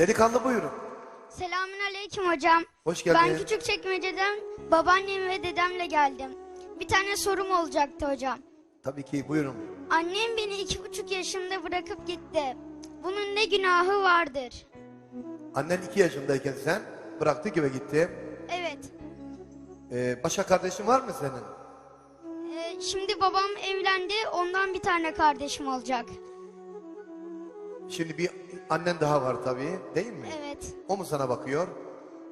Delikanlı buyurun. Selamün aleyküm hocam. Hoş geldin. Ben küçük çekmeceden babaannem ve dedemle geldim. Bir tane sorum olacaktı hocam. Tabii ki buyurun. Annem beni iki buçuk yaşımda bırakıp gitti. Bunun ne günahı vardır? Annen iki yaşındayken sen bıraktı gibi gitti. Evet. Ee, başka kardeşin var mı senin? Ee, şimdi babam evlendi. Ondan bir tane kardeşim olacak. Şimdi bir annen daha var tabii değil mi? Evet. O mu sana bakıyor?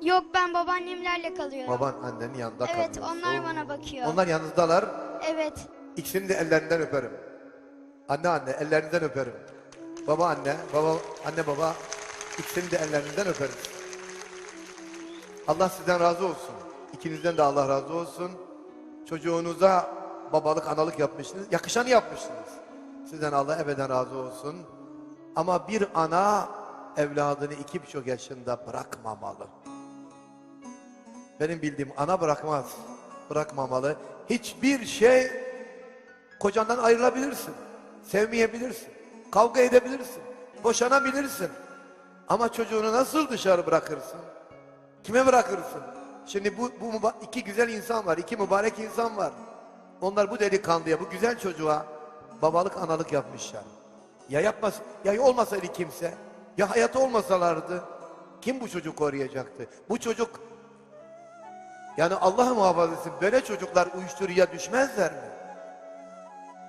Yok ben babaannemlerle kalıyorum. Baban annenin yanında Evet, kalıyor. onlar bana bakıyor. Onlar yanınızdalar. Evet. İkisini de ellerinden öperim. Anne anne ellerinden öperim. Baba anne, baba anne baba ikisini de ellerinden öperim. Allah sizden razı olsun. İkinizden de Allah razı olsun. Çocuğunuza babalık, analık yapmışsınız. Yakışanı yapmışsınız. Sizden Allah ebeden razı olsun. Ama bir ana evladını iki buçuk yaşında bırakmamalı. Benim bildiğim ana bırakmaz. Bırakmamalı. Hiçbir şey kocandan ayrılabilirsin. Sevmeyebilirsin. Kavga edebilirsin. Boşanabilirsin. Ama çocuğunu nasıl dışarı bırakırsın? Kime bırakırsın? Şimdi bu, bu iki güzel insan var. iki mübarek insan var. Onlar bu delikanlıya, bu güzel çocuğa babalık analık yapmışlar. Ya yapmaz, ya olmasaydı kimse, ya hayatı olmasalardı kim bu çocuğu koruyacaktı? Bu çocuk yani Allah muhafaza etsin böyle çocuklar uyuşturucuya düşmezler mi?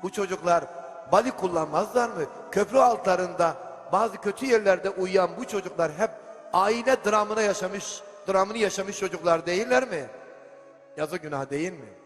Bu çocuklar bali kullanmazlar mı? Köprü altlarında bazı kötü yerlerde uyuyan bu çocuklar hep aile dramını yaşamış, dramını yaşamış çocuklar değiller mi? Yazı günah değil mi?